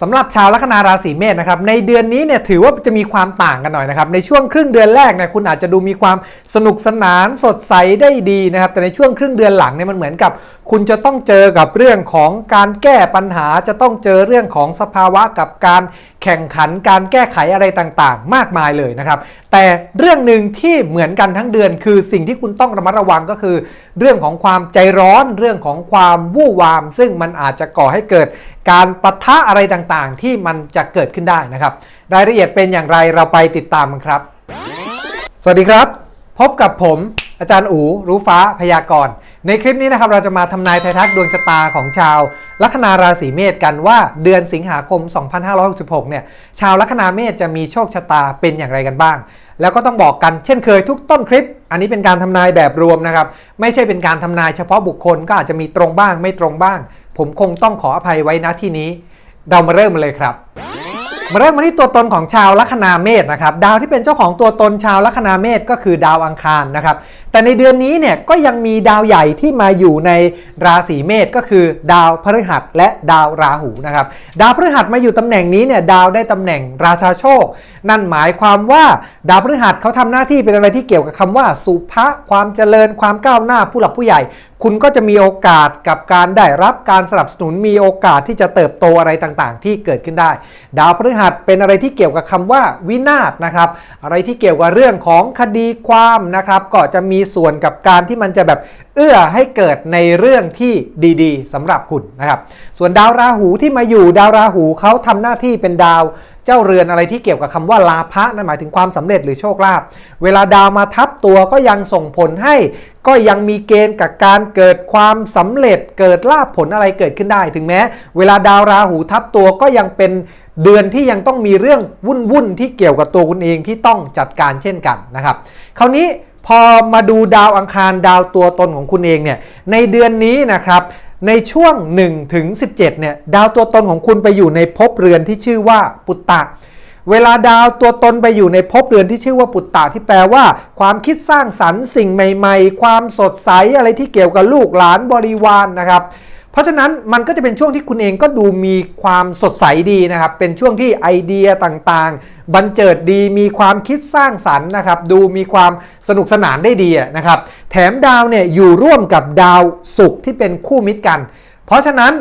สำหรับชาวลัคนาราศีเมษนะครับในเดือนนี้เนี่ยถือว่าจะมีความต่างกันหน่อยนะครับในช่วงครึ่งเดือนแรกเนี่ยคุณอาจจะดูมีความสนุกสนานสดใสได้ดีนะครับแต่ในช่วงครึ่งเดือนหลังเนี่ยมันเหมือนกับ คุณจะต้องเจอกับเรื่องของการแก้ปัญหาจะต้องเจอเรื่องของสภาวะกับการแข่งขันการแก้ไขอะไรต่างๆ มากมายเลยนะครับ แต่เรื่องหนึ่งที่เหมือนกันทั้งเดือน คือสิ่งที่คุณต้องระมัดระวังก็คือ เรื่องของความใจร้อนเรื่องของความวู่วาม ซึ่งมันอาจจะก่อให้เกิดการปะทะอะไรต่างๆ ที่มันจะเกิดขึ้นได้นะครับ รายละเอียดเป็นอย่างไรเราไปติดตามกันครับ สวัสดีครับ พบกับผมอาจารย์อูรู้ฟ้าพยากรณ์ ในคลิปนี้นะครับเราจะมาทำนายไทายทักดวงชะตาของชาวลัคนาราศีเมษกันว่าเดือนสิงหาคม 2566 เนี่ยชาวลัคนาเมษจะมีโชคชะตาเป็นอย่างไรกันบ้าง แล้วก็ต้องบอกกันเช่นเคยทุกต้นคลิป อันนี้เป็นการทำนายแบบรวมนะครับไม่ใช่เป็นการทำนายเฉพาะบุคคลก็อาจจะมีตรงบ้างไม่ตรงบ้าง ผมคงต้องขออภัยไว้ณที่นี้ เรามาเริ่มเลยครับมาเริ่มมาที่ตัวตนของชาวลัคนาเมษนะครับดาวที่เป็นเจ้าของตัวตนชาวลัคนาเมษก็คือดาวอังคารนะครับ แต่ในเดือนนี้เนี่ยก็ยังมีดาวใหญ่ที่มาอยู่ในราศีเมษก็คือ ดาวพฤหัสและดาวราหูนะครับดาวพฤหัสมาอยู่ตำแหน่งนี้เนี่ยดาวได้ตำแหน่งราชาโชค นั่นหมายความว่าดาวพฤหัสเขาทำหน้าที่เป็นอะไรที่เกี่ยวกับคำว่า สุภะความเจริญความก้าวหน้าผู้หลักผู้ใหญ่ คุณก็จะมีโอกาสกับการได้รับการสนับสนุนมีโอกาสที่จะเติบโตอะไรต่างๆ ที่เกิดขึ้นได้ ดาวพฤหัสเป็นอะไรที่เกี่ยวกับคำว่าวินาศนะครับอะไรที่เกี่ยวกับเรื่องของคดีความนะครับก็จะมีส่วนกับการที่มันจะแบบเอื้อให้เกิดในเรื่องที่ดีๆสำหรับคุณนะครับ ส่วนดาวราหูที่มาอยู่ดาวราหูเขาทำหน้าที่เป็นดาวเจ้าเรือนอะไรที่เกี่ยวกับคำว่าลาภะนั่นหมายถึงความสำเร็จหรือโชคลาภ เวลาดาวมาทับตัวก็ยังส่งผลให้ ก็ยังมีเกณฑ์กับการเกิดความสำเร็จ เกิดลาภผลอะไรเกิดขึ้นได้ ถึงแม้ เวลาดาวราหูทับตัวก็ยังเป็นเดือนที่ยังต้องมีเรื่องวุ่นวุ่นๆที่เกี่ยวกับตัวคุณเองที่ต้องจัดการเช่นกันนะครับ คราวนี้ พอมาดูดาวอังคารดาวตัวตนของคุณเองเนี่ยในเดือนนี้นะครับในช่วง1ถึง17เนี่ยดาวตัวตนของคุณไปอยู่ในภพเรือนที่ชื่อว่าปุตตะ เวลาดาวตัวตนไปอยู่ในภพเรือนที่ชื่อว่าปุตตะที่แปลว่า ความคิดสร้างสรรค์สิ่งใหม่ๆ ความสดใสอะไรที่เกี่ยวกับลูกหลานบริวารนนะครับเพราะฉะนั้นมันก็จะเป็นช่วงที่คุณเองก็ดูมีความสดใสดีนะครับ เป็นช่วงที่ไอเดียต่างๆ บันเจิดดีมีความคิดสร้างสรรค์นะครับ ดูมีความสนุกสนานได้ดีนะครับ แถมดาวเนี่ยอยู่ร่วมกับดาวศุกร์ที่เป็นคู่มิตรกัน เพราะฉะนั้น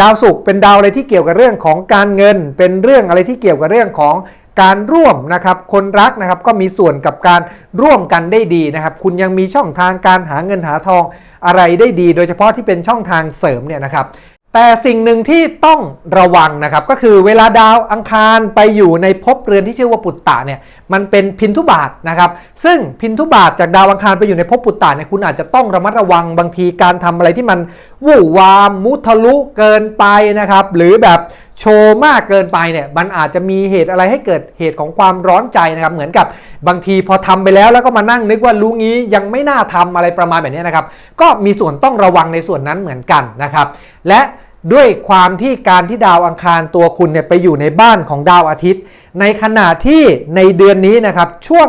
ดาวศุกร์เป็นดาวอะไรที่เกี่ยวกับเรื่องของการเงิน เป็นเรื่องอะไรที่เกี่ยวกับเรื่องของการร่วมนะครับคนรักนะครับก็มีส่วนกับการร่วมกันได้ดีนะครับ คุณยังมีช่องทางการหาเงินหาทองอะไรได้ดี โดยเฉพาะที่เป็นช่องทางเสริมเนี่ยนะครับ แต่สิ่งหนึ่งที่ต้องระวังนะครับก็คือเวลาดาวอังคารไปอยู่ในภพเรือนที่ชื่อว่าปุตตะเนี่ยมันเป็นพินทุบาทนะครับ ซึ่งพินทุบาทจากดาวอังคารไปอยู่ในภพปุตตะเนี่ยคุณอาจจะต้องระมัดระวังบางทีการทำอะไรที่มันวู่วามมุทะลุเกินไปนะครับหรือแบบโชว์มากเกินไปเนี่ยมันอาจจะมีเหตุอะไรให้เกิดเหตุของความร้อนใจนะครับเหมือนกับบางทีพอทำไปแล้วแล้วก็มานั่งนึกว่ารู้งี้ยังไม่น่าทำอะไรประมาณแบบนี้นะครับก็มีส่วนต้องระวังในส่วนนั้นเหมือนกันนะครับและ ด้วยความที่การที่ดาวอังคารตัวคุณเนี่ยไปอยู่ในบ้านของดาวอาทิตย์ ในขณะที่ในเดือนนี้นะครับช่วง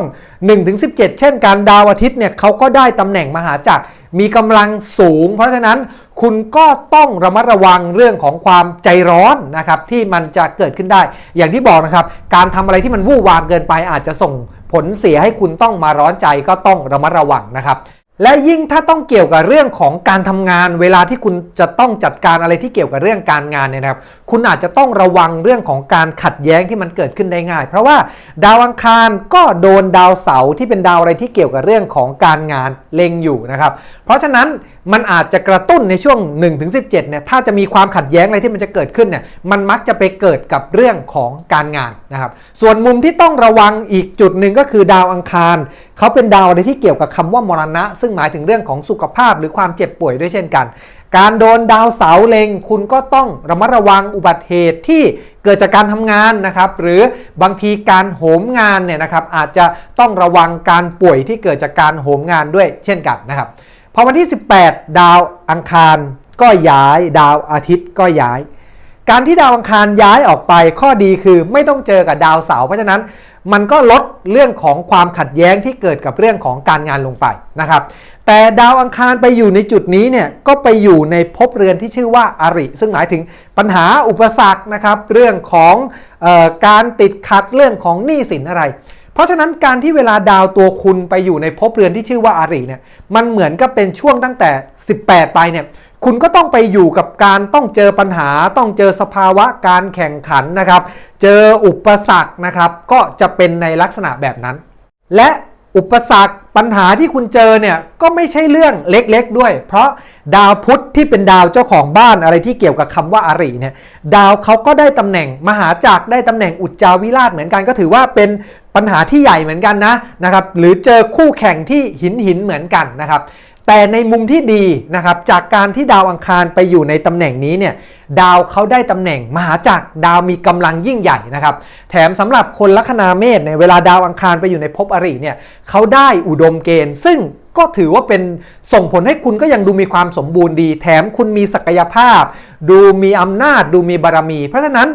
1-17 เช่นการดาวอาทิตย์เนี่ยเขาก็ได้ตำแหน่งมหาจักรมีกำลังสูง เพราะฉะนั้นคุณก็ต้องระมัดระวังเรื่องของความใจร้อนนะครับที่มันจะเกิดขึ้นได้ อย่างที่บอกนะครับ การทำอะไรที่มันวู่วามเกินไปอาจจะส่งผลเสียให้คุณต้องมาร้อนใจก็ต้องระมัดระวังนะครับ และยิ่งถ้าต้องเกี่ยวกับเรื่องของการทำงาน เวลาที่คุณจะต้องจัดการอะไรที่เกี่ยวกับเรื่องการงานเนี่ยนะครับ คุณอาจจะต้องระวังเรื่องของการขัดแย้งที่มันเกิดขึ้นได้ง่าย เพราะว่าดาวอังคารก็โดนดาวเสาร์ที่เป็นดาวอะไรที่เกี่ยวกับเรื่องของการงานเล็งอยู่นะครับ เพราะฉะนั้น มันอาจจะกระตุ้นในช่วง 1-17เนี่ยถ้าจะมีความขัดแย้งอะไรที่มันจะเกิดขึ้นเนี่ยมันมักจะไปเกิดกับเรื่องของการงานนะครับส่วนมุมที่ต้องระวังอีกจุดหนึ่งก็คือดาวอังคาร เขาเป็นดาวอะไรที่เกี่ยวกับคำว่ามรณะ ซึ่งหมายถึงเรื่องของสุขภาพหรือความเจ็บป่วยด้วยเช่นกัน การโดนดาวเสาเล็ง คุณก็ต้องระมัดระวังอุบัติเหตุที่เกิดจากการทำงานนะครับ หรือบางทีการโหมงานเนี่ยนะครับอาจจะต้องระวังการป่วยที่เกิดจากการโหมงานด้วยเช่นกันนะครับ พอวันที่ 18 ดาวอังคารก็ย้ายดาวอาทิตย์ก็ย้าย การที่ดาวอังคารย้ายออกไปข้อดีคือไม่ต้องเจอกับดาวเสาร์เพราะฉะนั้นมันก็ลดเรื่องของความขัดแย้งที่เกิดกับเรื่องของการงานลงไปนะครับ แต่ดาวอังคารไปอยู่ในจุดนี้เนี่ยก็ไปอยู่ในภพเรือนที่ชื่อว่าอาริ ซึ่งหมายถึงปัญหาอุปสรรคนะครับ เรื่องของออการติดขัดเรื่องของหนี้สินอะไร เพราะฉะนั้นการที่เวลาดาวตัวคุณไปอยู่ในภพเรือนที่ชื่อว่าอาริเนี่ยมันเหมือนกับเป็นช่วงตั้งแต่ 18 ไปเนี่ยคุณก็ต้องไปอยู่กับการต้องเจอปัญหา ต้องเจอสภาวะการแข่งขันนะครับ เจออุปสรรคนะครับ ก็จะเป็นในลักษณะแบบนั้น และ อุปสรรคปัญหาที่คุณเจอเนี่ยก็ไม่ใช่เรื่องเล็กๆด้วย เพราะดาวพุธที่เป็นดาวเจ้าของบ้านอะไรที่เกี่ยวกับคำว่าอาริเนี่ยดาวเขาก็ได้ตำแหน่งมหาจักรได้ตำแหน่งอุจจาวิราชเหมือนกันก็ถือว่าเป็นปัญหาที่ใหญ่เหมือนกันนะนะครับหรือเจอคู่แข่งที่หินหินเหมือนกันนะครับ แต่ในมุมที่ดีนะครับจากการที่ดาวอังคารไปอยู่ในตำแหน่งนี้เนี่ยดาวเขาได้ตำแหน่งมหาจักรดาวมีกำลังยิ่งใหญ่นะครับแถมสำหรับคนลัคนาเมษเนี่ยเวลาดาวอังคารไปอยู่ในภพอริเนี่ยเขาได้อุดมเกณฑ์ ซึ่งก็ถือว่าเป็นส่งผลให้คุณก็ยังดูมีความสมบูรณ์ดี แถมคุณมีศักยภาพ ดูมีอำนาจ ดูมีบารมี เพราะฉะนั้น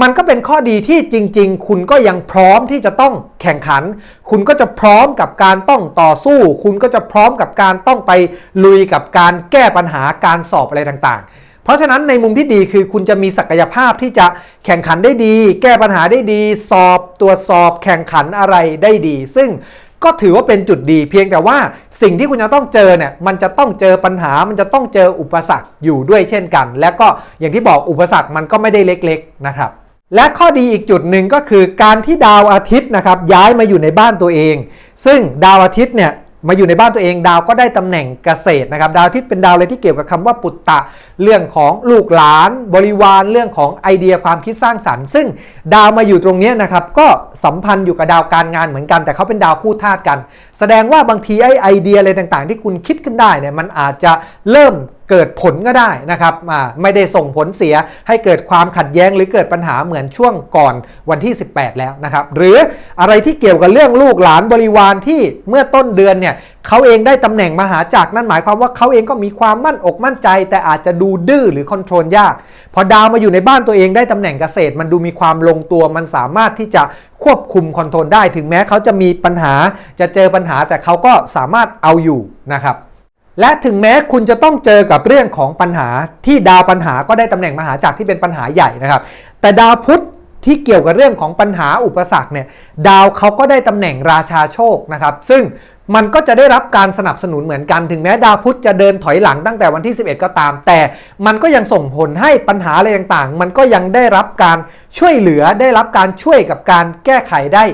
มันก็เป็นข้อดีที่จริง ๆ คุณก็ยังพร้อมที่จะต้องแข่งขัน คุณก็จะพร้อมกับการต้องต่อสู้ คุณก็จะพร้อมกับการต้องไปลุยกับการแก้ปัญหาการสอบอะไรต่างๆ เพราะฉะนั้นในมุมที่ดีคือคุณจะมีศักยภาพที่จะแข่งขันได้ดี แก้ปัญหาได้ดี สอบตรวจสอบแข่งขันอะไรได้ดี ซึ่งก็ถือว่าเป็นจุดดีเพียงแต่ว่าสิ่งที่คุณจะต้องเจอเนี่ยมันจะต้องเจอปัญหามันจะต้องเจออุปสรรคอยู่ด้วยเช่นกัน และก็อย่างที่บอกอุปสรรคมันก็ไม่ได้เล็กๆนะครับ และข้อดีอีกจุดหนึ่งก็คือการที่ดาวอาทิตย์นะครับย้ายมาอยู่ในบ้านตัวเอง ซึ่งดาวอาทิตย์เนี่ยมาอยู่ในบ้านตัวเองดาวก็ได้ตำแหน่งเกษตรนะครับ ดาวอาทิตย์เป็นดาวอะไรที่เกี่ยวกับคำว่าปุตตะ เรื่องของลูกหลาน บริวารเรื่องของไอเดียความคิดสร้างสรรค์ ซึ่งดาวมาอยู่ตรงนี้นะครับก็สัมพันธ์อยู่กับดาวการงานเหมือนกัน แต่เขาเป็นดาวคู่ธาตุกัน แสดงว่าบางทีไอไอเดียอะไรต่างๆ ที่คุณคิดขึ้นได้เนี่ยมันอาจจะเริ่ม เกิดผลก็ได้นะครับไม่ได้ส่งผลเสียให้เกิดความขัดแย้งหรือเกิดปัญหาเหมือนช่วงก่อนวันที่ 18 แล้วนะครับหรืออะไรที่เกี่ยวกับเรื่องลูกหลานบริวารที่เมื่อต้นเดือนเนี่ยเขาเองได้ตำแหน่งมหาจักรนั่นหมายความว่าเขาเองก็มีความมั่นอกมั่นใจ แต่อาจจะดูดื้อหรือคอนโทรลยาก พอดาวมาอยู่ในบ้านตัวเองได้ตำแหน่งเกษตร มันดูมีความลงตัวมันสามารถที่จะควบคุมคอนโทรลได้ ถึงแม้เขาจะมีปัญหาจะเจอปัญหาแต่เขาก็สามารถเอาอยู่นะครับ และถึงแม้คุณจะต้องเจอกับเรื่องของปัญหาที่ดาวปัญหาก็ได้ตำแหน่งมหาจักรที่เป็นปัญหาใหญ่นะครับ แต่ดาวพุธที่เกี่ยวกับเรื่องของปัญหาอุปสรรคเนี่ยดาวเขาก็ได้ตำแหน่งราชาโชคนะครับ ซึ่งมันก็จะได้รับการสนับสนุนเหมือนกัน ถึงแม้ดาวพุธจะเดินถอยหลังตั้งแต่วันที่ 11 ก็ตาม แต่มันก็ยังส่งผลให้ปัญหาอะไรต่างๆ มันก็ยังได้รับการช่วยเหลือได้รับการช่วยกับการแก้ไขได้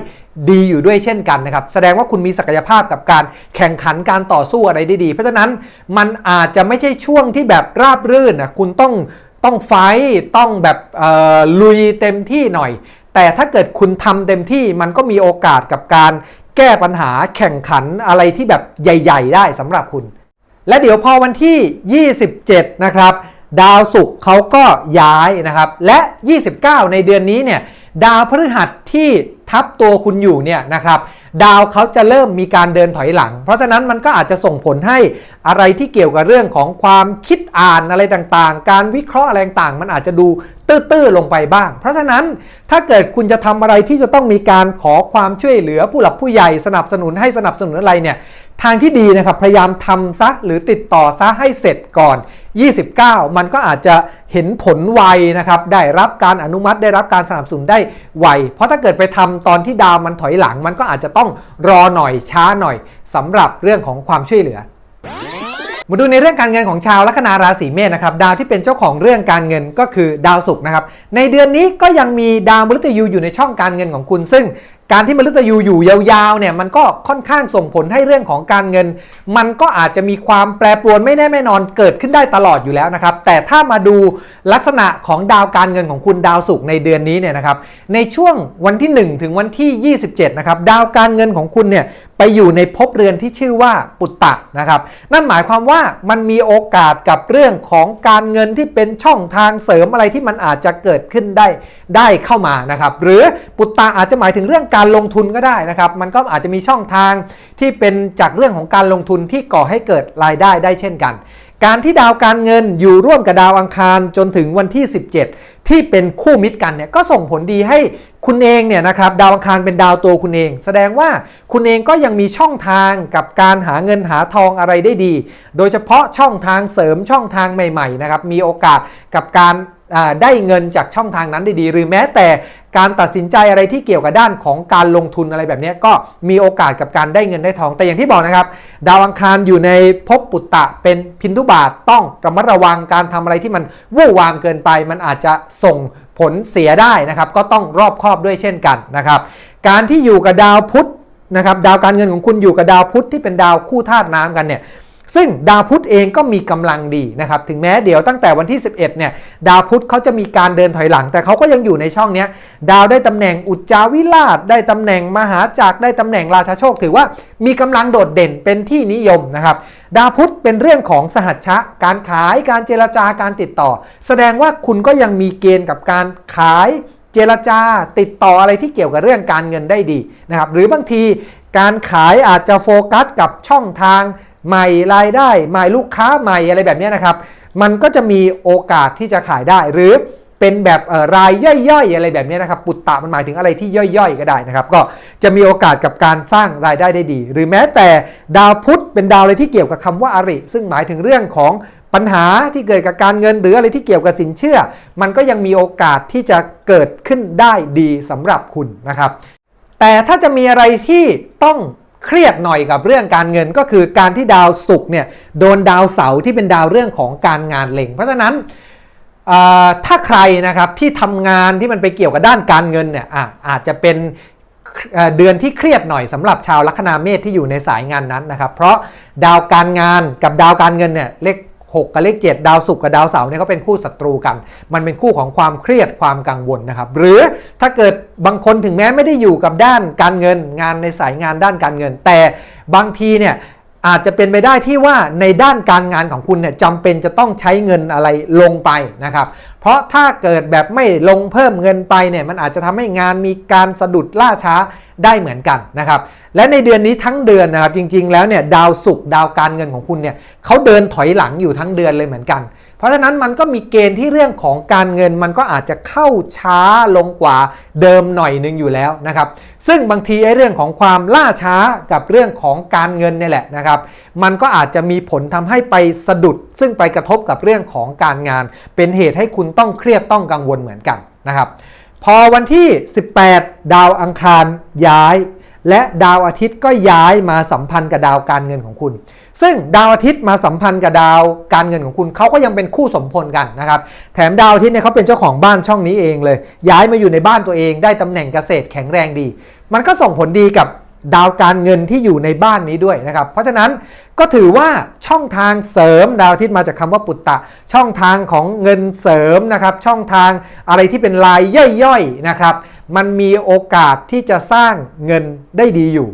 ดีอยู่ด้วยเช่นกันนะครับ แสดงว่าคุณมีศักยภาพกับการแข่งขันการต่อสู้อะไรได้ดี เพราะฉะนั้นมันอาจจะไม่ใช่ช่วงที่แบบราบรื่นนะคุณต้องต้องไฟต้องแบบลุยเต็มที่หน่อย แต่ถ้าเกิดคุณทำเต็มที่มันก็มีโอกาสกับการแก้ปัญหาแข่งขันอะไรที่แบบใหญ่ ๆ ได้สำหรับคุณ และเดี๋ยวพอวันที่ 27 นะครับ ดาวศุกร์เขาก็ย้ายนะครับ และ 29 ในเดือนนี้เนี่ย ดาวพฤหัสที่ทับตัวคุณอยู่เนี่ยนะครับดาวเขาจะเริ่มมีการเดินถอยหลัง เพราะฉะนั้นมันก็อาจจะส่งผลให้อะไรที่เกี่ยวกับเรื่องของความคิดอ่านอะไรต่างๆ การวิเคราะห์อะไรต่างๆ มันอาจจะดูตื้อๆลงไปบ้าง เพราะฉะนั้นถ้าเกิดคุณจะทำอะไรที่จะต้องมีการขอความช่วยเหลือผู้หลักผู้ใหญ่สนับสนุนให้สนับสนุนอะไรเนี่ย ทางที่ดีนะครับพยายามทำซะหรือติดต่อซะให้เสร็จก่อน 29 มันก็อาจจะเห็นผลไวนะครับได้รับการอนุมัติได้รับการสนับสนุนได้ไว เพราะถ้าเกิดไปทำตอนที่ดาวมันถอยหลัง มันก็อาจจะต้องรอหน่อยช้าหน่อยสำหรับเรื่องของความช่วยเหลือมาดูในเรื่องการเงินของชาวลัคนาราศีเมษนะครับดาวที่เป็นเจ้าของเรื่องการเงินก็คือดาวศุกร์นะครับในเดือนนี้ก็ยังมีดาวมฤตยูอยู่ในช่องการเงินของคุณ ซึ่ง การที่มฤตยูอยู่ยาวๆเนี่ยมันก็ค่อนข้างส่งผลให้เรื่องของการเงิน มันก็อาจจะมีความแปรปรวนไม่แน่ไม่นอนเกิดขึ้นได้ตลอดอยู่แล้วนะครับ แต่ถ้ามาดูลักษณะของดาวการเงินของคุณดาวศุกร์ในเดือนนี้เนี่ยนะครับในช่วงวันที่ 1 ถึงวันที่ 27นะครับดาวการเงินของคุณเนี่ยไปอยู่ในภพเรือนที่ชื่อว่าปุตตะนะครับนั่นหมายความว่ามันมีโอกาสกับเรื่องของการเงินที่เป็นช่องทางเสริมอะไรที่มันอาจจะเกิดขึ้นได้ได้เข้ามานะครับหรือปุตตะอาจจะหมายถึงเรื่องการการลงทุนก็ได้นะครับ มันก็อาจจะมีช่องทางที่เป็นจากเรื่องของการลงทุนที่ก่อให้เกิดรายได้ได้เช่นกัน การที่ดาวการเงินอยู่ร่วมกับดาวอังคารจนถึงวันที่ 17 ที่เป็นคู่มิตรกันเนี่ยก็ส่งผลดีให้คุณเองเนี่ยนะครับดาวอังคารเป็นดาวตัวคุณเอง แสดงว่าคุณเองก็ยังมีช่องทางกับการหาเงินหาทองอะไรได้ดี โดยเฉพาะช่องทางเสริมช่องทางใหม่ๆนะครับมีโอกาสกับการ ได้เงินจากช่องทางนั้นได้ดี หรือแม้แต่การตัดสินใจอะไรที่เกี่ยวกับด้านของการลงทุนอะไรแบบนี้ก็มีโอกาสกับการได้เงินได้ทอง แต่อย่างที่บอกนะครับ ดาวอังคารอยู่ในภพปุตตะเป็นพินทุบาทต้องระมัดระวังการทำอะไรที่มันวู่วามเกินไป มันอาจจะส่งผลเสียได้นะครับ ก็ต้องรอบคอบด้วยเช่นกันนะครับ การที่อยู่กับดาวพุธนะครับ ดาวการเงินของคุณอยู่กับดาวพุธที่เป็นดาวคู่ธาตุน้ำกันเนี่ย ซึ่งดาวพุธเองก็มีกำลังดีนะครับ ถึงแม้เดี๋ยวตั้งแต่วันที่ 11เนี่ยดาวพุธเขาจะมีการเดินถอยหลัง แต่เขาก็ยังอยู่ในช่องนี้ดาวได้ตำแหน่งอุจจาวิราช ได้ตำแหน่งมหาจักรได้ตำแหน่งราชาโชค ถือว่ามีกำลังโดดเด่นเป็นที่นิยมนะครับ ดาวพุธเป็นเรื่องของสหัชชะ การขายการเจรจาการติดต่อ แสดงว่าคุณก็ยังมีเกณฑ์กับการขายเจรจาติดต่ออะไรที่เกี่ยวกับเรื่องการเงินได้ดีนะครับหรือบางทีการขายอาจจะโฟกัสกับช่องทาง ใหม่รายได้ใหม่ลูกค้าใหม่อะไรแบบนี้นะครับ มันก็จะมีโอกาสที่จะขายได้ หรือเป็นแบบรายย่อยๆ อะไรแบบนี้นะครับ ปุตตะมันหมายถึงอะไรที่ย่อยๆ ก็ได้นะครับ ก็จะมีโอกาสกับการสร้างรายได้ได้ดี หรือแม้แต่ดาวพุธเป็นดาวอะไรที่เกี่ยวกับคำว่าอริ ซึ่งหมายถึงเรื่องของปัญหาที่เกิดกับการเงินหรืออะไรที่เกี่ยวกับสินเชื่อ มันก็ยังมีโอกาสที่จะเกิดขึ้นได้ดีสำหรับคุณนะครับ แต่ถ้าจะมีอะไรที่ต้อง เครียดหน่อยกับเรื่องการเงินก็คือการที่ดาวศุกร์เนี่ยโดนดาวเสาร์ที่เป็นดาวเรื่องของการงานเล็ง เพราะฉะนั้นถ้าใครนะครับที่ทำงานที่มันไปเกี่ยวกับด้านการเงินเนี่ยอาอาจจะเป็นเดือนที่เครียดหน่อยสำหรับชาวลัคนาเมษที่อยู่ในสายงานนั้นนะครับ เพราะดาวการงานกับดาวการเงินเนี่ยเลข 6 กับเลข 7 ดาวศุกร์กับดาวเสาร์เนี่ยเขาเป็นคู่ศัตรูกัน มันเป็นคู่ของความเครียดความกังวลนะครับ หรือถ้าเกิดบางคนถึงแม้ไม่ได้อยู่กับด้านการเงินงานในสายงานด้านการเงิน แต่บางทีเนี่ย อาจจะเป็นไปได้ที่ว่าในด้านการงานของคุณเนี่ยจำเป็นจะต้องใช้เงินอะไรลงไปนะครับ เพราะถ้าเกิดแบบไม่ลงเพิ่มเงินไปเนี่ยมันอาจจะทำให้งานมีการสะดุดล่าช้าได้เหมือนกันนะครับ และในเดือนนี้ทั้งเดือนนะครับจริงๆแล้วเนี่ยดาวศุกร์ดาวการเงินของคุณเนี่ยเขาเดินถอยหลังอยู่ทั้งเดือนเลยเหมือนกัน เพราะฉะนั้นมันก็มีเกณฑ์ที่เรื่องของการเงินมันก็อาจจะเข้าช้าลงกว่าเดิมหน่อยหนึงอยู่แล้วนะครับ ซึ่งบางทีไอ้เรื่องของความล่าช้ากับเรื่องของการเงินเนี่ยแหละนะครับ มันก็อาจจะมีผลทำให้ไปสะดุด ซึ่งไปกระทบกับเรื่องของการงาน เป็นเหตุให้คุณต้องเครียดต้องกังวลเหมือนกันนะครับ พอวันที่ 18 ดาวอังคารย้าย และดาวอาทิตย์ก็ย้ายมาสัมพันธ์กับดาวการเงินของคุณ ซึ่งดาวอาทิตย์มาสัมพันธ์กับดาวการเงินของคุณเขาก็ยังเป็นคู่สมพลกันนะครับแถมดาวอาทิตย์เนี่ยเขาเป็นเจ้าของบ้านช่องนี้เองเลย ย้ายมาอยู่ในบ้านตัวเอง ได้ตำแหน่งเกษตรแข็งแรงดี มันก็ส่งผลดีกับดาวการเงินที่อยู่ในบ้านนี้ด้วยนะครับ เพราะฉะนั้นก็ถือว่าช่องทางเสริมดาวอาทิตย์มาจากคำว่าปุตตะ ช่องทางของเงินเสริมนะครับ ช่องทางอะไรที่เป็นลายย่อยๆนะครับ มันมีโอกาสที่จะสร้างเงินได้ดีอยู่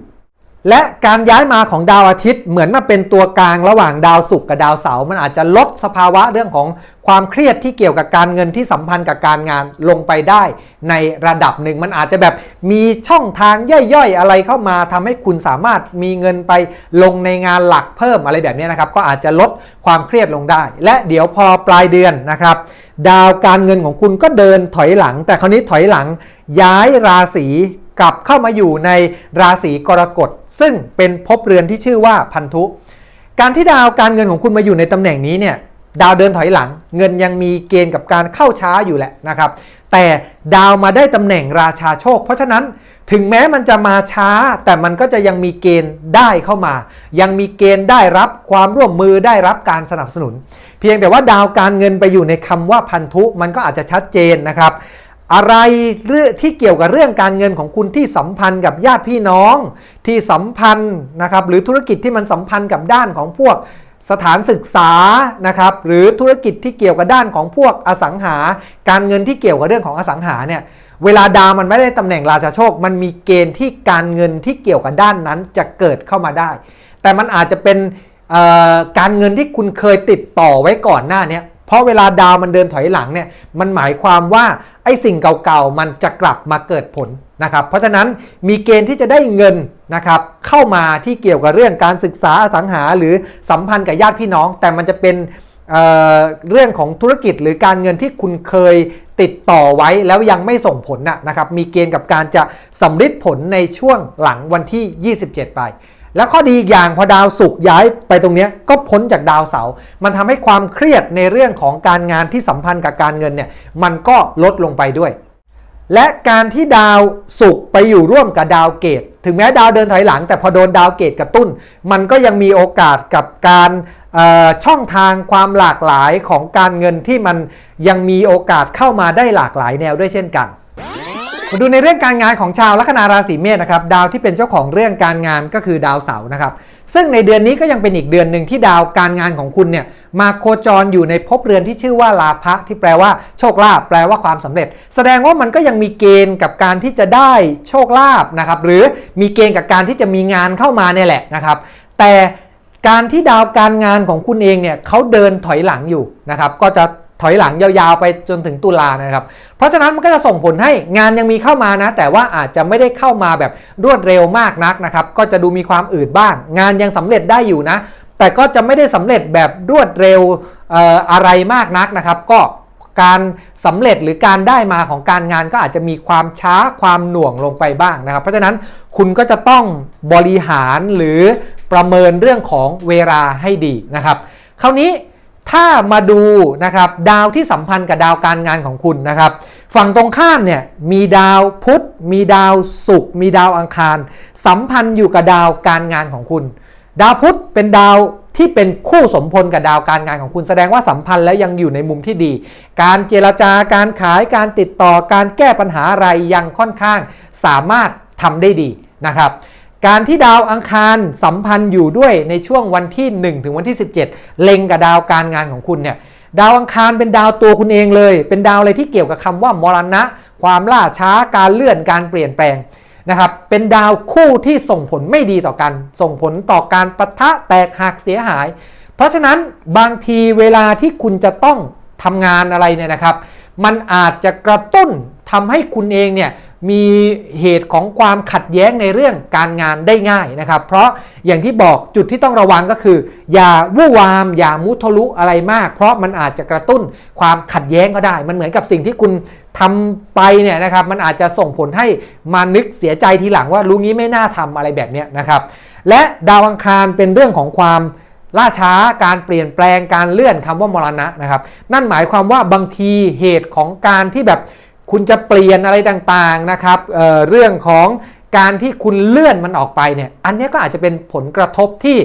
และการย้ายมาของดาวอาทิตย์เหมือนมาเป็นตัวกลางระหว่างดาวศุกร์กับดาวเสาร์มันอาจจะลดสภาวะเรื่องของความเครียดที่เกี่ยวกับการเงินที่สัมพันธ์กับการงานลงไปได้ในระดับหนึ่งมันอาจจะแบบมีช่องทางย่อยๆ อะไรเข้ามาทำให้คุณสามารถมีเงินไปลงในงานหลักเพิ่มอะไรแบบนี้นะครับ ก็อาจจะลดความเครียดลงได้ และเดี๋ยวพอปลายเดือนนะครับดาวการเงินของคุณก็เดินถอยหลัง แต่คราวนี้ถอยหลังย้ายราศี กลับเข้ามาอยู่ในราศีกรกฎซึ่งเป็นภพเรือนที่ชื่อว่าพันธุ การที่ดาวการเงินของคุณมาอยู่ในตำแหน่งนี้เนี่ยดาวเดินถอยหลัง เงินยังมีเกณฑ์กับการเข้าช้าอยู่แหละนะครับ แต่ดาวมาได้ตำแหน่งราชาโชค เพราะฉะนั้นถึงแม้มันจะมาช้า แต่มันก็จะยังมีเกณฑ์ได้เข้ามา ยังมีเกณฑ์ได้รับความร่วมมือได้รับการสนับสนุน เพียงแต่ว่าดาวการเงินไปอยู่ในคำว่าพันธุมันก็อาจจะชัดเจนนะครับ อะไรเรื่องที่เกี่ยวกับเรื่องการเงินของคุณที่สัมพันธ์กับญาติพี่น้อง ที่สัมพันธ์นะครับหรือธุรกิจที่มันสัมพันธ์กับด้านของพวกสถานศึกษานะครับหรือธุรกิจที่เกี่ยวกับด้านของพวกอสังหา การเงินที่เกี่ยวกับเรื่องของอสังหาเนี่ยเวลาดาวมันไม่ได้ตำแหน่งราชาโชค มันมีเกณฑ์ที่การเงินที่เกี่ยวกับด้านนั้นจะเกิดเข้ามาได้ แต่มันอาจจะเป็นการเงินที่คุณเคยติดต่อไว้ก่อนหน้าเนี้ยเพราะเวลาดาวมันเดินถอยหลังเนี่ยมันหมายความว่า ไอ้สิ่งเก่าๆ มันจะกลับมาเกิดผลนะครับ เพราะฉะนั้นมีเกณฑ์ที่จะได้เงินนะครับเข้ามาที่เกี่ยวกับเรื่องการศึกษาอสังหาหรือสัมพันธ์กับญาติพี่น้อง แต่มันจะเป็นเเรื่องของธุรกิจหรือการเงินที่คุณเคยติดต่อไว้แล้วยังไม่ส่งผลนะนะครับ มีเกณฑ์กับการจะสำฤทธิ์ผลในช่วงหลังวันที่ 27 ไป แล้วข้อดีอีกอย่างพอดาวศุกร์ย้ายไปตรงนี้ก็พ้นจากดาวเสาร์มันทำให้ความเครียดในเรื่องของการงานที่สัมพันธ์กับการเงินเนี่ยมันก็ลดลงไปด้วย และการที่ดาวศุกร์ไปอยู่ร่วมกับดาวเกตถึงแม้ดาวเดินถอยหลัง แต่พอโดนดาวเกตกระตุ้น มันก็ยังมีโอกาสกับการช่องทางความหลากหลายของการเงินที่มันยังมีโอกาสเข้ามาได้หลากหลายแนวด้วยเช่นกัน มาดูในเรื่องการงานของชาวลัคนาราศีเมษนะครับดาวที่เป็นเจ้าของเรื่องการงานก็คือดาวเสาร์นะครับซึ่งในเดือนนี้ก็ยังเป็นอีกเดือนหนึ่งที่ดาวการงานของคุณเนี่ยมาโคจรอยู่ในภพเรือนที่ชื่อว่าลาภะที่แปลว่าโชคลาภแปลว่าความสำเร็จ แสดงว่ามันก็ยังมีเกณฑ์กับการที่จะได้โชคลาภนะครับหรือมีเกณฑ์กับการที่จะมีงานเข้ามาเนี่ยแหละนะครับแต่การที่ดาวการงานของคุณเองเนี่ยเขาเดินถอยหลังอยู่นะครับก็จะ อยหลังยาวๆไปจนถึงตุลานะครับ เพราะฉะนั้นมันก็จะส่งผลให้งานยังมีเข้ามานะ แต่ว่าอาจจะไม่ได้เข้ามาแบบรวดเร็วมากนักนะครับ ก็จะดูมีความอืดบ้าง งานยังสำเร็จได้อยู่นะ แต่ก็จะไม่ได้สำเร็จแบบรวดเร็วอออะไรมากนักนะครับ ก็การสำเร็จหรือการได้มาของการงานก็อาจจะมีความช้าความหน่วงลงไปบ้างนะครับ เพราะฉะนั้นคุณก็จะต้องบริหารหรือประเมินเรื่องของเวลาให้ดีนะครับ คราวนี้ ถ้ามาดูนะครับดาวที่สัมพันธ์กับดาวการงานของคุณนะครับ ฝั่งตรงข้ามเนี่ยมีดาวพุธมีดาวศุกร์มีดาวอังคาร สัมพันธ์อยู่กับดาวการงานของคุณ ดาวพุธเป็นดาวที่เป็นคู่สมพลกับดาวการงานของคุณแสดงว่าสัมพันธ์แล้วยังอยู่ในมุมที่ดี การเจรจาการขายการติดต่อการแก้ปัญหาอะไรยังค่อนข้างสามารถทำได้ดีนะครับ การที่ดาวอังคารสัมพันธ์อยู่ด้วยในช่วงวันที่ 1 ถึงวันที่ 17 เล็งกับดาวการงานของคุณเนี่ยดาวอังคารเป็นดาวตัวคุณเองเลย เป็นดาวอะไรที่เกี่ยวกับคำว่ามรณะ ความล่าช้าการเลื่อนการเปลี่ยนแปลงนะครับเป็นดาวคู่ที่ส่งผลไม่ดีต่อกัน ส่งผลต่อการปะทะแตกหักเสียหาย เพราะฉะนั้นบางทีเวลาที่คุณจะต้องทำงานอะไรเนี่ยนะครับ มันอาจจะกระตุ้นทำให้คุณเองเนี่ย มีเหตุของความขัดแย้งในเรื่องการงานได้ง่ายนะครับ เพราะอย่างที่บอกจุดที่ต้องระวังก็คือ อย่าวู่วาม อย่ามุทะลุอะไรมาก เพราะมันอาจจะกระตุ้นความขัดแย้งก็ได้ มันเหมือนกับสิ่งที่คุณทำไปเนี่ยนะครับ มันอาจจะส่งผลให้มานึกเสียใจทีหลังว่ารู้งี้ไม่น่าทำอะไรแบบเนี้ยนะครับ และดาวอังคารเป็นเรื่องของความล่าช้าการเปลี่ยนแปลงการเลื่อนคำว่ามรณะนะครับ นั่นหมายความว่าบางทีเหตุของการที่แบบ คุณจะเปลี่ยนอะไรต่างๆนะครับเเรื่องของการที่คุณเลื่อนมันออกไปเนี่ยอันนี้ก็อาจจะเป็นผลกระทบที่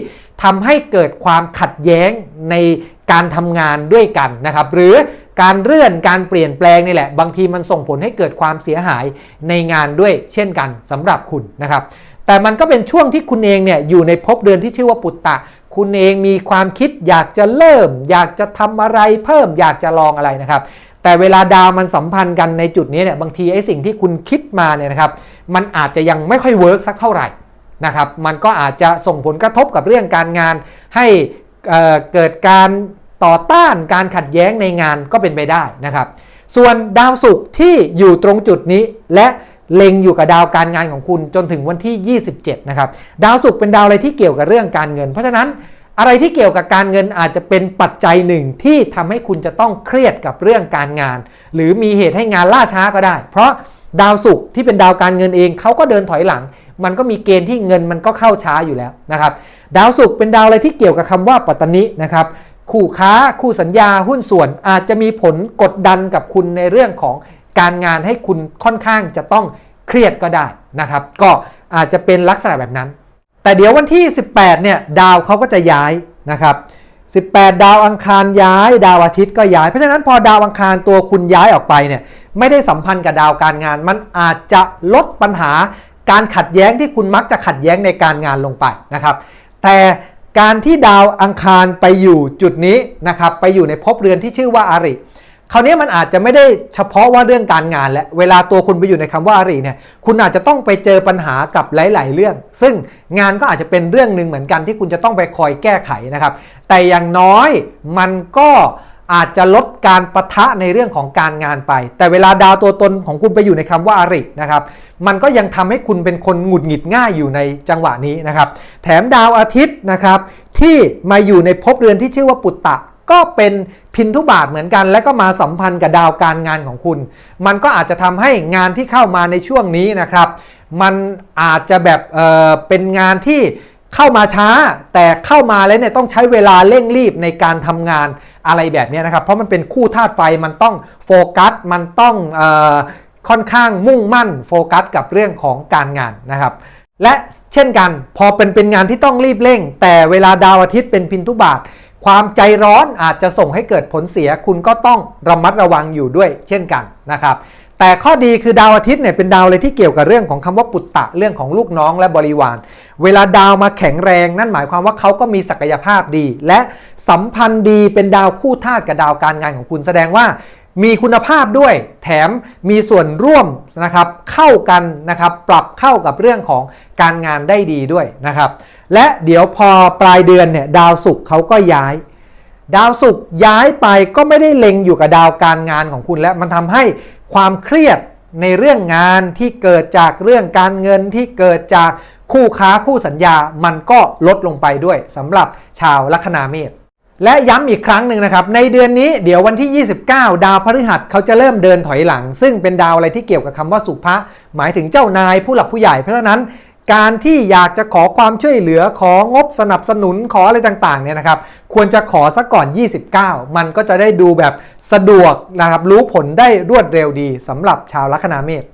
ทำให้เกิดความขัดแย้งในการทำงานด้วยกันนะครับ หรือการเลื่อนการเปลี่ยนแปลงนี่แหละ บางทีมันส่งผลให้เกิดความเสียหายในงานด้วยเช่นกันสำหรับคุณนะครับ แต่มันก็เป็นช่วงที่คุณเองเนี่ยอยู่ในภพเดือนที่ชื่อว่าปุตตะ คุณเองมีความคิดอยากจะเริ่ม อยากจะทำอะไรเพิ่ม อยากจะลองอะไรนะครับ แต่เวลาดาวมันสัมพันธ์กันในจุดนี้เนี่ยบางทีไอ้สิ่งที่คุณคิดมาเนี่ยนะครับ มันอาจจะยังไม่ค่อยเวิร์กสักเท่าไหร่นะครับ มันก็อาจจะส่งผลกระทบกับเรื่องการงาน ให้เเกิดการต่อต้านการขัดแย้งในงานก็เป็นไปได้นะครับ ส่วนดาวศุกร์ที่อยู่ตรงจุดนี้และเล็งอยู่กับดาวการงานของคุณจนถึงวันที่ 27 นะครับ ดาวศุกร์เป็นดาวอะไรที่เกี่ยวกับเรื่องการเงิน เพราะฉะนั้น อะไรที่เกี่ยวกับการเงินอาจจะเป็นปัจจัยหนึ่งที่ทำให้คุณจะต้องเครียดกับเรื่องการงาน หรือมีเหตุให้งานล่าช้าก็ได้ เพราะดาวศุกร์ที่เป็นดาวการเงินเองเขาก็เดินถอยหลัง มันก็มีเกณฑ์ที่เงินมันก็เข้าช้าอยู่แล้วนะครับดาวศุกร์เป็นดาวอะไรที่เกี่ยวกับคำว่าปัตตนินะครับคู่ค้าคู่สัญญาหุ้นส่วนอาจจะมีผลกดดันกับคุณในเรื่องของการงานให้คุณค่อนข้างจะต้องเครียดก็ได้นะครับ ก็อาจจะเป็นลักษณะแบบนั้น แต่เดี๋ยววันที่ 18 เนี่ยดาวเขาก็จะย้ายนะครับ 18 ดาวอังคารย้าย ดาวอาทิตย์ก็ย้าย เพราะฉะนั้นพอดาวอังคารตัวคุณย้ายออกไปเนี่ยไม่ได้สัมพันธ์กับดาวการงาน มันอาจจะลดปัญหาการขัดแย้งที่คุณมักจะขัดแย้งในการงานลงไปนะครับ แต่การที่ดาวอังคารไปอยู่จุดนี้นะครับไปอยู่ในภพเรือนที่ชื่อว่าอาริ คราวนี้มันอาจจะไม่ได้เฉพาะว่าเรื่องการงานและเวลาตัวคุณไปอยู่ในคำว่าอาริเนี่ยคุณอาจจะต้องไปเจอปัญหากับหลาย ๆ เรื่อง ซึ่งงานก็อาจจะเป็นเรื่องหนึ่งเหมือนกันที่คุณจะต้องไปคอยแก้ไขนะครับ แต่อย่างน้อยมันก็อาจจะลดการประทะในเรื่องของการงานไป แต่เวลาดาวตัวตนของคุณไปอยู่ในคำว่าอรินะครับ มันก็ยังทำให้คุณเป็นคนหงุดหงิดง่ายอยู่ในจังหวะนี้นะครับ แถมดาวอาทิตย์นะครับที่มาอยู่ในภพเรือนที่ชื่อว่าปุตตะ ก็เป็นพินทุบาทเหมือนกัน และก็มาสัมพันธ์กับดาวการงานของคุณ มันก็อาจจะทำให้งานที่เข้ามาในช่วงนี้นะครับ มันอาจจะแบบเออเป็นงานที่เข้ามาช้า แต่เข้ามาแล้วเนี่ยต้องใช้เวลาเร่งรีบในการทำงานอะไรแบบนี้นะครับ เพราะมันเป็นคู่ธาตุไฟมันต้องโฟกัสมันต้องเออค่อนข้างมุ่งมั่นโฟกัสกับเรื่องของการงานนะครับและเช่นกันพอเป็นเป็นงานที่ต้องรีบเร่ง แต่เวลาดาวอาทิตย์เป็นพินทุบาท ความใจร้อนอาจจะส่งให้เกิดผลเสีย คุณก็ต้องระมัดระวังอยู่ด้วยเช่นกันนะครับ แต่ข้อดีคือดาวอาทิตย์เนี่ยเป็นดาวเลยที่เกี่ยวกับเรื่องของคำว่าปุตตะเรื่องของลูกน้องและบริวาร เวลาดาวมาแข็งแรง นั่นหมายความว่าเขาก็มีศักยภาพดี และสัมพันธ์ดีเป็นดาวคู่ธาตุกับดาวการงานของคุณแสดงว่า มีคุณภาพด้วย แถมมีส่วนร่วมนะครับเข้ากันนะครับปรับเข้ากับเรื่องของการงานได้ดีด้วยนะครับและเดี๋ยวพอปลายเดือนเนี่ยดาวศุกร์เขาก็ย้าย ดาวศุกร์ย้ายไปก็ไม่ได้เล็งอยู่กับดาวการงานของคุณแล้วมันทำให้ความเครียดในเรื่องงานที่เกิดจากเรื่องการเงินที่เกิดจากคู่ค้าคู่สัญญามันก็ลดลงไปด้วยสำหรับชาวลัคนาเมษ และย้ำอีกครั้งหนึ่งนะครับ ในเดือนนี้เดี๋ยววันที่ 29 ดาวพฤหัสเขาจะเริ่มเดินถอยหลัง ซึ่งเป็นดาวอะไรที่เกี่ยวกับคำว่าสุภะหมายถึงเจ้านายผู้หลักผู้ใหญ่เพราะฉะนั้น การที่อยากจะขอความช่วยเหลือของบสนับสนุนขออะไรต่างๆเนี่ยนะครับ ควรจะขอซะก่อน 29 มันก็จะได้ดูแบบสะดวกนะครับรู้ผลได้รวดเร็วดีสำหรับชาวลัคนาเมษ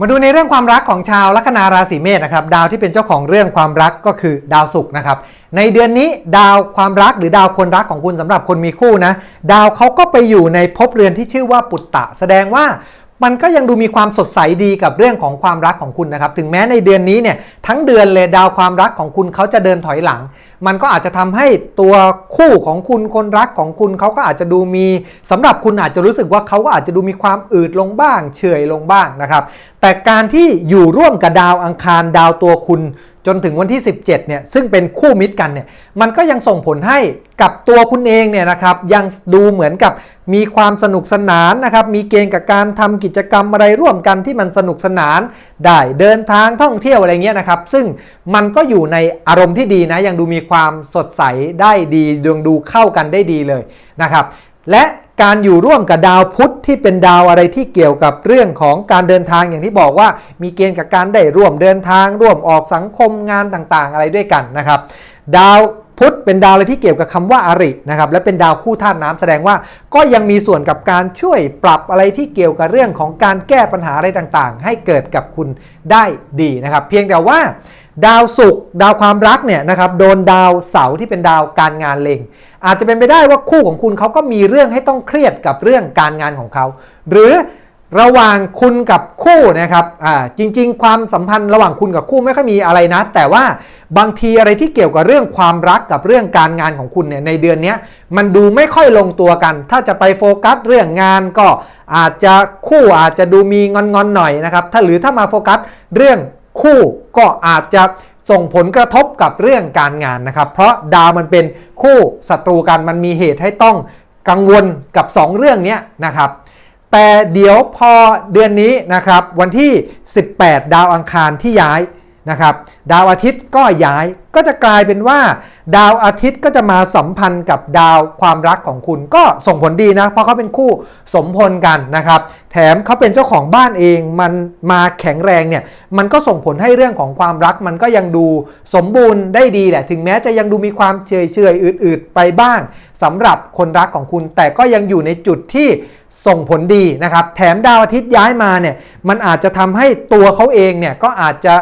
มาดูในเรื่องความรักของชาวลัคนาราศีเมษนะครับดาวที่เป็นเจ้าของเรื่องความรักก็คือดาวศุกร์นะครับในเดือนนี้ดาวความรักหรือดาวคนรักของคุณสำหรับคนมีคู่นะ ดาวเขาก็ไปอยู่ในภพเรือนที่ชื่อว่าปุตตะ แสดงว่ามันก็ยังดูมีความสดใสดีกับเรื่องของความรักของคุณนะครับ ถึงแม้ในเดือนนี้เนี่ยทั้งเดือนเลยดาวความรักของคุณเขาจะเดินถอยหลัง มันก็อาจจะทำให้ตัวคู่ของคุณคนรักของคุณเขาก็อาจจะดูมีสำหรับคุณอาจจะรู้สึกว่าเขาก็อาจจะดูมีความอืดลงบ้าง เฉยลงบ้างนะครับ แต่การที่อยู่ร่วมกับดาวอังคารดาวตัวคุณ จนถึงวันที่ 17เนี่ยซึ่งเป็นคู่มิตรกันเนี่ยมันก็ยังส่งผลให้กับตัวคุณเองเนี่ยนะครับยังดูเหมือนกับมีความสนุกสนานนะครับมีเกณฑ์กับการทำกิจกรรมอะไรร่วมกันที่มันสนุกสนานได้เดินทางท่องเที่ยวอะไรเงี้ยนะครับ ซึ่งมันก็อยู่ในอารมณ์ที่ดีนะยังดูมีความสดใสได้ดีดวงดูเข้ากันได้ดีเลยนะครับ และการอยู่ร่วมกับดาวพุธที่เป็นดาวอะไรที่เกี่ยวกับเรื่องของการเดินทางอย่างที่บอกว่า มีเกณฑ์กับการได้ร่วมเดินทาง ร่วมออกสังคมงานต่างๆ อะไรด้วยกันนะครับ ดาวพุธเป็นดาวอะไรที่เกี่ยวกับคำว่าอารินะครับและเป็นดาวคู่ธาตุน้ำแสดงว่าก็ยังมีส่วนกับการช่วยปรับอะไรที่เกี่ยวกับเรื่องของการแก้ปัญหาอะไรต่างๆ ให้เกิดกับคุณได้ดีนะครับ เพียงแต่ว่า ดาวศุกร์ดาวความรักเนี่ยนะครับโดนดาวเสาร์ที่เป็นดาวการงานเล็ง อาจจะเป็นไปได้ว่าคู่ของคุณเขาก็มีเรื่องให้ต้องเครียดกับเรื่องการงานของเขา หรือระหว่างคุณกับคู่นะครับอ่าจริง ๆ ความสัมพันธ์ระหว่างคุณกับคู่ไม่ค่อยมีอะไรนะ แต่ว่าบางทีอะไรที่เกี่ยวกับเรื่องความรักกับเรื่องการงานของคุณเนี่ยในเดือนนี้มันดูไม่ค่อยลงตัวกัน ถ้าจะไปโฟกัสเรื่องงานก็อาจจะคู่อาจจะดูมีงอนๆหน่อยนะครับถ้าหรือถ้ามาโฟกัสเรื่อง คู่ก็อาจจะส่งผลกระทบกับเรื่องการงานนะครับ เพราะดาวมันเป็นคู่ศัตรูกันมันมีเหตุให้ต้องกังวลกับ 2 เรื่องนี้นะครับ แต่เดี๋ยวพอเดือนนี้นะครับ วันที่ 18 ดาวอังคารที่ย้ายนะครับ ดาวอาทิตย์ก็ย้ายก็จะกลายเป็นว่า ดาวอาทิตย์ก็จะมาสัมพันธ์กับดาวความรักของคุณก็ส่งผลดีนะ เพราะเขาเป็นคู่สมพลกันนะครับ แถมเขาเป็นเจ้าของบ้านเองมันมาแข็งแรงเนี่ยมันก็ส่งผลให้เรื่องของความรักมันก็ยังดูสมบูรณ์ได้ดีแหละ ถึงแม้จะยังดูมีความเฉยเฉยอืดๆไปบ้างสำหรับคนรักของคุณ แต่ก็ยังอยู่ในจุดที่ส่งผลดีนะครับ แถมดาวอาทิตย์ย้ายมาเนี่ยมันอาจจะทำให้ตัวเขาเองเนี่ยก็อาจจะ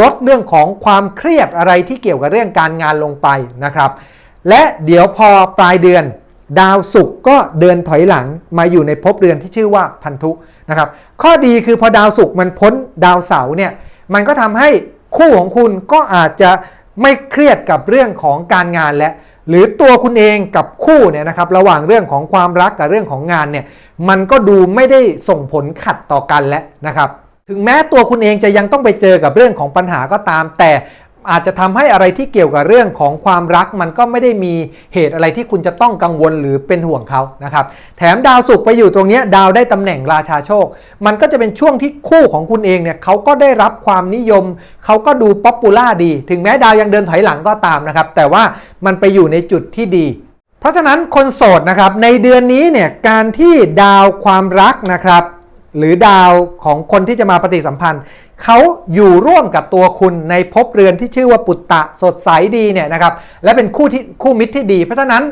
ลดเรื่องของความเครียดอะไรที่เกี่ยวกับเรื่องการงานลงไปนะครับ และเดี๋ยวพอปลายเดือน ดาวศุกร์ก็เดินถอยหลังมาอยู่ในภพเรือนที่ชื่อว่าพันธุนะครับ ข้อดีคือพอดาวศุกร์มันพ้นดาวเสาร์เนี่ยมันก็ทำให้คู่ของคุณก็อาจจะไม่เครียดกับเรื่องของการงานและหรือตัวคุณเองกับคู่เนี่ยนะครับระหว่างเรื่องของความรักกับเรื่องของงานเนี่ยมันก็ดูไม่ได้ส่งผลขัดต่อกันแล้วนะครับ ถึงแม้ตัวคุณเองจะยังต้องไปเจอกับเรื่องของปัญหาก็ตาม แต่อาจจะทำให้อะไรที่เกี่ยวกับเรื่องของความรักมันก็ไม่ได้มีเหตุอะไรที่คุณจะต้องกังวลหรือเป็นห่วงเขานะครับ แถมดาวศุกร์ไปอยู่ตรงนี้ดาวได้ตำแหน่งราชาโชค มันก็จะเป็นช่วงที่คู่ของคุณเองเนี่ยเขาก็ได้รับความนิยม เขาก็ดูป๊อปปูล่าดี ถึงแม้ดาวยังเดินถอยหลังก็ตามนะครับ แต่ว่ามันไปอยู่ในจุดที่ดี เพราะฉะนั้นคนโสดนะครับในเดือนนี้เนี่ยการที่ดาวความรักนะครับ หรือดาวของคนที่จะมาปฏิสัมพันธ์ เขาอยู่ร่วมกับตัวคุณในภพเรือนที่ชื่อว่าปุตตะสดใสดีเนี่ยนะครับและเป็นคู่ที่คู่มิตรที่ดี เพราะฉะนั้น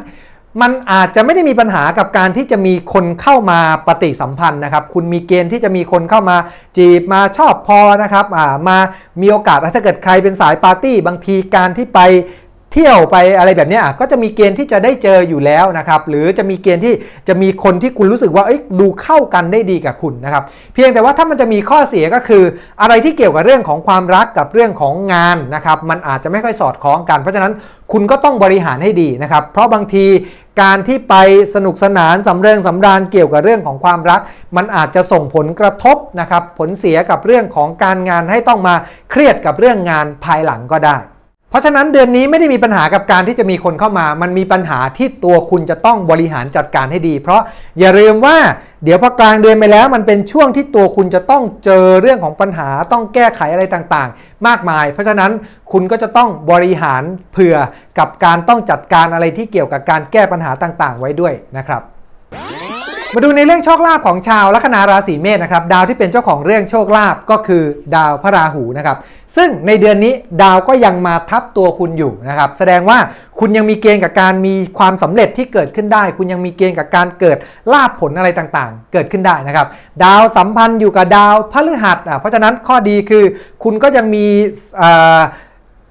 มันอาจจะไม่ได้มีปัญหากับการที่จะมีคนเข้ามาปฏิสัมพันธ์นะครับ คุณมีเกณฑ์ที่จะมีคนเข้ามาจีบมาชอบพอนะครับมามีโอกาสถ้าเกิดใครเป็นสายปาร์ตี้ บางทีการที่ไป เที่ยวไปอะไรแบบนี้อะก็จะมีเกณฑ์ที่จะได้เจออยู่แล้วนะครับหรือจะมีเกณฑ์ที่จะมีคนที่คุณรู้สึกว่าเอ้ยดูเข้ากันได้ดีกับคุณนะครับเพียงแต่ว่าถ้ามันจะมีข้อเสียก็คือ อะไรที่เกี่ยวกับเรื่องของความรักกับเรื่องของงานนะครับมันอาจจะไม่ค่อยสอดคล้องกัน เพราะฉะนั้นคุณก็ต้องบริหารให้ดีนะครับเพราะบางทีการที่ไปสนุกสนานสำเริงสำราญเกี่ยวกับเรื่องของความรัก มันอาจจะส่งผลกระทบนะครับผลเสียกับเรื่องของการงานให้ต้องมาเครียดกับเรื่องงานภายหลังก็ได้ เพราะฉะนั้นเดือนนี้ไม่ได้มีปัญหากับการที่จะมีคนเข้ามา มันมีปัญหาที่ตัวคุณจะต้องบริหารจัดการให้ดี เพราะอย่าลืมว่าเดี๋ยวพอกลางเดือนไปแล้ว มันเป็นช่วงที่ตัวคุณจะต้องเจอเรื่องของปัญหาต้องแก้ไขอะไรต่างๆ มากมาย เพราะฉะนั้นคุณก็จะต้องบริหารเผื่อกับการต้องจัดการอะไรที่เกี่ยวกับการแก้ปัญหาต่างๆ ไว้ด้วยนะครับ มาดูในเรื่องโชคลาภของชาวลัคนาราศีเมษนะครับดาวที่เป็นเจ้าของเรื่องโชคลาภก็คือดาวพระราหูนะครับซึ่งในเดือนนี้ดาวก็ยังมาทับตัวคุณอยู่นะครับแสดงว่าคุณยังมีเกณฑ์กับการมีความสำเร็จที่เกิดขึ้นได้ คุณยังมีเกณฑ์กับการเกิดลาภผลอะไรต่างๆ เกิดขึ้นได้นะครับดาวสัมพันธ์อยู่กับดาวพฤหัสอะเพราะฉะนั้นข้อดีคือคุณก็ยังมี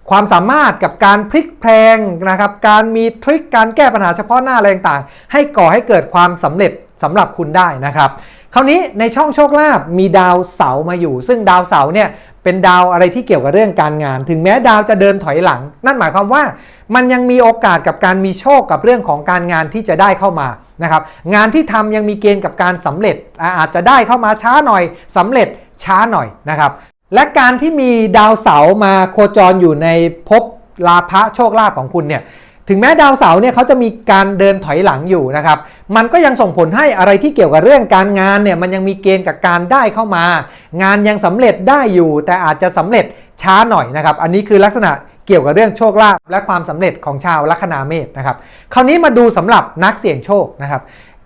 ความสามารถกับการพลิกแพลงนะครับการมีทริคการแก้ปัญหาเฉพาะหน้าอะไรต่างๆให้ก่อให้เกิดความสำเร็จ สำหรับคุณได้นะครับคราวนี้ในช่องโชคลาภมีดาวเสาร์มาอยู่ ซึ่งดาวเสาร์เนี่ยเป็นดาวอะไรที่เกี่ยวกับเรื่องการงาน ถึงแม้ดาวจะเดินถอยหลัง นั่นหมายความว่า มันยังมีโอกาสกับการมีโชคกับเรื่องของการงานที่จะได้เข้ามานะครับงานที่ทำยังมีเกณฑ์กับการสำเร็จอาจจะได้เข้ามาช้าหน่อยสำเร็จช้าหน่อยนะครับและการที่มีดาวเสาร์มาโคจรอยู่ในภพลาภะโชคลาภของคุณเนี่ย ถึงแม้ดาวเสาร์เนี่ยเขาจะมีการเดินถอยหลังอยู่นะครับ มันก็ยังส่งผลให้อะไรที่เกี่ยวกับเรื่องการงานเนี่ยมันยังมีเกณฑ์กับการได้เข้ามา งานยังสำเร็จได้อยู่ แต่อาจจะสำเร็จช้าหน่อยนะครับ อันนี้คือลักษณะเกี่ยวกับเรื่องโชคลาภและความสำเร็จของชาวลัคนาเมษนะครับ คราวนี้มาดูสำหรับนักเสี่ยงโชคนะครับ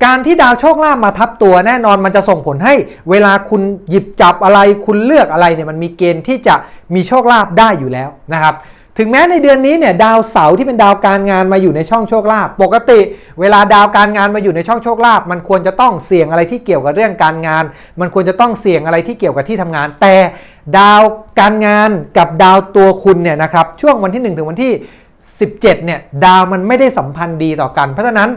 การที่ดาวโชคลาภมาทับตัวแน่นอนมันจะส่งผลให้เวลาคุณหยิบจับอะไรคุณเลือกอะไรเนี่ยมันมีเกณฑ์ที่จะมีโชคลาภได้อยู่แล้วนะครับ ถึงแม้ในเดือนนี้เนี่ยดาวเสาร์ที่เป็นดาวการงานมาอยู่ในช่องโชคลาภปกติ เวลาดาวการงานมาอยู่ในช่องโชคลาภมันควรจะต้องเสี่ยงอะไรที่เกี่ยวกับเรื่องการงาน มันควรจะต้องเสี่ยงอะไรที่เกี่ยวกับที่ทำงาน แต่ดาวการงานกับดาวตัวคุณเนี่ยนะครับช่วงวันที่ 1 ถึงวันที่ 17เนี่ยดาวมันไม่ได้สัมพันธ์ดีต่อกัน เพราะฉะนั้น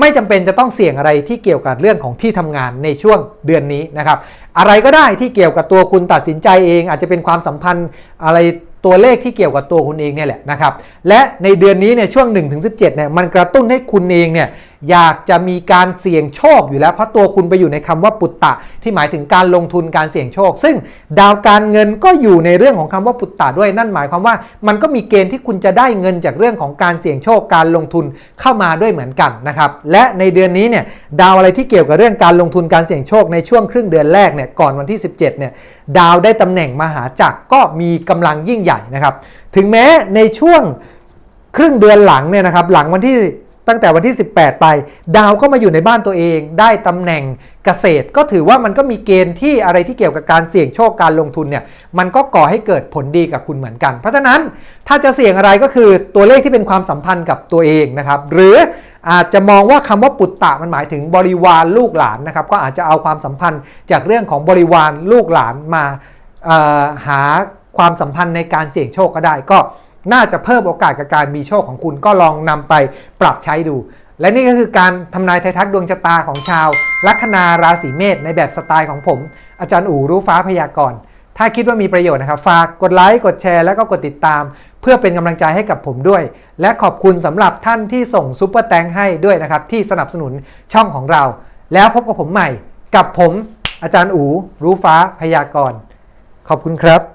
ไม่จำเป็นจะต้องเสี่ยงอะไรที่เกี่ยวกับเรื่องของที่ทำงานในช่วงเดือนนี้นะครับอะไรก็ได้ที่เกี่ยวกับตัวคุณตัดสินใจเอง อาจจะเป็นความสัมพันธ์อะไร ตัวเลขที่เกี่ยวกับตัวคุณเองเนี่ยแหละนะครับและในเดือนนี้เนี่ยช่วง 1-17เนี่ยมันกระตุ้นให้คุณเองเนี่ย อยากจะมีการเสี่ยงโชคอยู่แล้ว เพราะตัวคุณไปอยู่ในคำว่าปุตตะ ที่หมายถึงการลงทุนการเสี่ยงโชค ซึ่งดาวการเงินก็อยู่ในเรื่องของคำว่าปุตตะด้วยนั่นหมายความว่า มันก็มีเกณฑ์ที่คุณจะได้เงินจากเรื่องของการเสี่ยงโชคการลงทุนเข้ามาด้วยเหมือนกันนะครับและในเดือนนี้เนี่ยดาวอะไรที่เกี่ยวกับเรื่องการลงทุนการเสี่ยงโชคในช่วงครึ่งเดือนแรกเนี่ยก่อนวันที่ 17เนี่ยดาวได้ตำแหน่งมหาจักรก็มีกำลังยิ่งใหญ่นะครับถึงแม้ในช่วง ครึ่งเดือนหลังเนี่ยนะครับหลังวันที่ตั้งแต่วันที่ 18 ไป ดาวก็มาอยู่ในบ้านตัวเอง ได้ตำแหน่งเกษตร ก็ถือว่ามันก็มีเกณฑ์ที่อะไรที่เกี่ยวกับการเสี่ยงโชคการลงทุนเนี่ยมันก็ก่อให้เกิดผลดีกับคุณเหมือนกัน เพราะฉะนั้นถ้าจะเสี่ยงอะไรก็คือตัวเลขที่เป็นความสัมพันธ์กับตัวเองนะครับหรืออาจจะมองว่าคำว่าปุตตะมันหมายถึงบริวารลูกหลานนะครับก็อาจจะเอาความสัมพันธ์จากเรื่องของบริวารลูกหลานมาเอ่อหาความสัมพันธ์ในการเสี่ยงโชคก็ได้ก็ น่าจะเพิ่มโอกาสกับการมีโชคของคุณก็ลองนำไปปรับใช้ดู และนี่ก็คือการทำนายไทยทักดวงชะตาของชาว ลัคนาราศีเมษในแบบสไตล์ของผม อาจารย์อู๋รู้ฟ้าพยากรณ์ถ้าคิดว่ามีประโยชน์นะครับ ฝากกดไลค์กดแชร์แล้วก็กดติดตาม เพื่อเป็นกำลังใจให้กับผมด้วย และขอบคุณสำหรับท่านที่ส่งซุปเปอร์แตงให้ด้วยนะครับ ที่สนับสนุนช่องของเรา แล้วพบกับผมใหม่ กับผม อาจารย์อู๋รู้ฟ้าพยากรณ์ ขอบคุณครับ